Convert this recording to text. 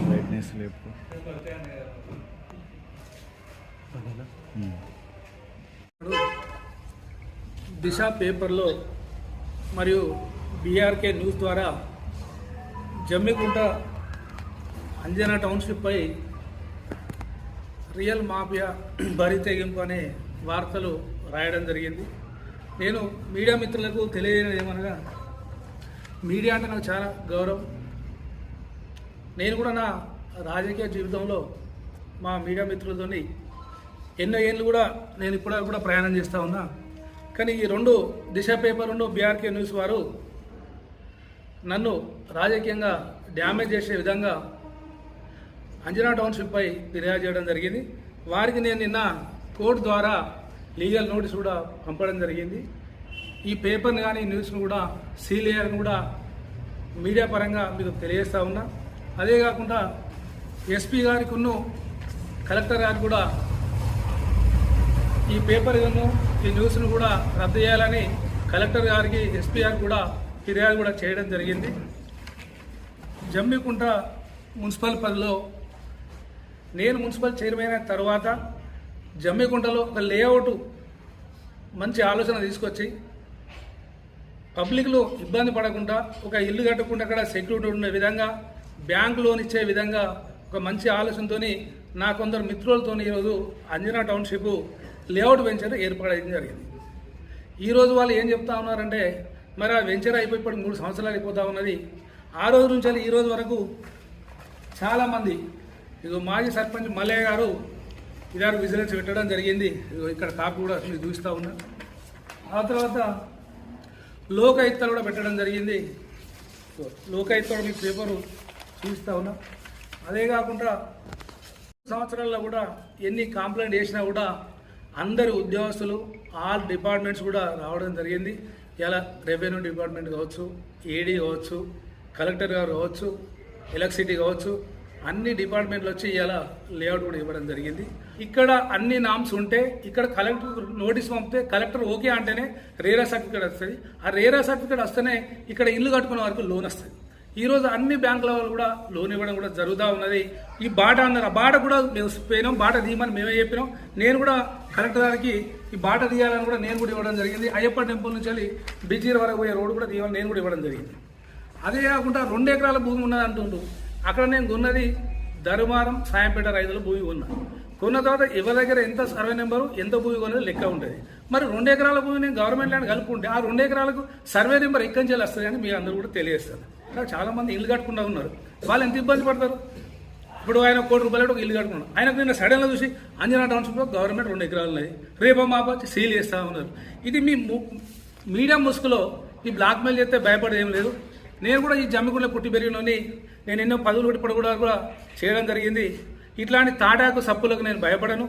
Brightness లేపు దిశ పేపర్లో మరియు బీఆర్కే న్యూస్ ద్వారా జమ్మికుంట అంజనా టౌన్షిప్పై రియల్ మాఫియా బరి తెగింపు అనే వార్తలు రాయడం జరిగింది. నేను మీడియా మిత్రులకు తెలియజేయడం ఏమనగా మీడియా అంటే నాకు చాలా గౌరవం. నేను కూడా నా రాజకీయ జీవితంలో మా మీడియా మిత్రులతోని ఎన్నో ఏళ్ళు కూడా నేను ఇప్పుడు కూడా ప్రయాణం చేస్తూ ఉన్నా. కానీ ఈ రెండు దిశ పేపర్ రెండు బీఆర్కే న్యూస్ వారు నన్ను రాజకీయంగా డ్యామేజ్ చేసే విధంగా అంజనా టౌన్షిప్పై ఫిర్యాదు చేయడం జరిగింది. వారికి నేను నిన్న కోర్టు ద్వారా లీగల్ నోటీస్ కూడా పంపడం జరిగింది. ఈ పేపర్ని కానీ న్యూస్ను కూడా సీల్ కూడా మీడియా పరంగా మీకు తెలియజేస్తూ ఉన్నా. అదే కాకుండా ఎస్పీ గారికి ఉన్న కలెక్టర్ గారికి కూడా ఈ పేపర్ ఈ న్యూస్ను కూడా రద్దు చేయాలని కలెక్టర్ గారికి ఎస్పీ గారికి కూడా ఫిర్యాదు కూడా చేయడం జరిగింది. జమ్మికుంట మున్సిపల్ పరిధిలో నేను మున్సిపల్ చైర్మన్ అయిన తర్వాత జమ్మికుంటలో ఒక లేఅవుట్ మంచి ఆలోచన తీసుకొచ్చి పబ్లిక్లో ఇబ్బంది పడకుండా ఒక ఇల్లు కట్టకుండా అక్కడ సెక్యూరిటీ ఉన్న విధంగా బ్యాంక్ లోన్ ఇచ్చే విధంగా ఒక మంచి ఆలోచనతోని నా కొందరు మిత్రులతో ఈరోజు అంజనా టౌన్షిప్ లేఅవుట్ వెంచర్ ఏర్పడడం జరిగింది. ఈరోజు వాళ్ళు ఏం చెప్తా ఉన్నారంటే మరి ఆ వెంచర్ అయిపోయి ఇప్పటికి మూడు సంవత్సరాలు అయిపోతా ఉన్నది. ఆ రోజు నుంచి ఈ రోజు వరకు చాలామంది ఇదిగో మాజీ సర్పంచ్ మల్లయ్య గారు ఇదారు విజిలెన్స్ పెట్టడం జరిగింది. ఇదిగో ఇక్కడ కాపీ కూడా మీరు చూస్తూ ఉన్నా. ఆ తర్వాత లోకాయుక్తలు కూడా పెట్టడం జరిగింది. లోకాయుక్తలు మీ పేపరు చూపిస్తూ ఉన్నా. అదే కాకుండా సంవత్సరాల్లో కూడా ఎన్ని కంప్లైంట్ చేసినా కూడా అందరి ఉద్యోగస్తులు ఆల్ డిపార్ట్మెంట్స్ కూడా రావడం జరిగింది. ఇలా రెవెన్యూ డిపార్ట్మెంట్ కావచ్చు ఏడీ కావచ్చు కలెక్టర్ గారు కావచ్చు ఎలక్ట్రిసిటీ కావచ్చు అన్ని డిపార్ట్మెంట్లు వచ్చి ఇలా లేఅవుట్ కూడా ఇవ్వడం జరిగింది. ఇక్కడ అన్ని నామ్స్ ఉంటే ఇక్కడ కలెక్టర్ నోటీస్ పంపితే కలెక్టర్ ఓకే అంటేనే రేరా సర్టిఫికేట్ వస్తుంది. ఆ రేరా సర్టిఫికేట్ వస్తేనే ఇక్కడ ఇల్లు కట్టుకునే వరకు లోన్ వస్తుంది. ఈ రోజు అన్ని బ్యాంకుల వాళ్ళు కూడా లోన్ ఇవ్వడం కూడా జరుగుతూ ఉన్నది. ఈ బాట అన్నారు. ఆ బాట కూడా మేము పోయినాం బాట తీయమని మేమే చెప్పినాం. నేను కూడా కలెక్టర్ గారికి ఈ బాట తీయాలని కూడా నేను కూడా ఇవ్వడం జరిగింది. అయ్యప్ప టెంపుల్ నుంచి వెళ్ళి బిజీర్ వరకు పోయే రోడ్డు కూడా తీయాలని నేను కూడా ఇవ్వడం జరిగింది. అదే కాకుండా రెండు ఎకరాల భూమి ఉన్నది అంటుండ్రు. అక్కడ నేను కొన్నది ధర్మారం సాయంపేట రైతుల భూమి కొన్నా. కొన్న తర్వాత ఎవరి దగ్గర ఎంత సర్వే నెంబరు ఎంత భూమి కొన్నది లెక్క ఉంటుంది మరి రెండు ఎకరాల భూమి నేను గవర్నమెంట్ ల్యాండ్ కలుపుకుంటే ఆ రెండు ఎకరాలకు సర్వే నెంబర్ ఎక్కడి నుంచి వస్తుంది అని మీ అందరూ కూడా తెలియజేస్తారు. చాలామంది చాలా మంది ఇల్లు కట్టుకుండా ఉన్నారు. వాళ్ళు ఎంత ఇబ్బంది పడతారు? ఇప్పుడు ఆయన కోటి రూపాయలు ఒక ఇల్లు కట్టుకున్నాడు. ఆయనకు నిన్న సడన్గా చూసి అంజనా టౌన్షిప్లో గవర్నమెంట్ రెండు ఎకరాలు ఉన్నాయి రేపో మాప వచ్చి సీల్ చేస్తా ఉన్నారు. ఇది మీ ము- మీడియా ముసుగులో ఈ బ్లాక్మెయిల్ చేస్తే భయపడేం లేదు. నేను కూడా ఈ జమ్మిగుండలో పుట్టి పెరిగినని నేను ఎన్నో పదవులు కూడా కూడా చేయడం జరిగింది. ఇట్లాంటి తాటాకు సప్పులకు నేను భయపడను.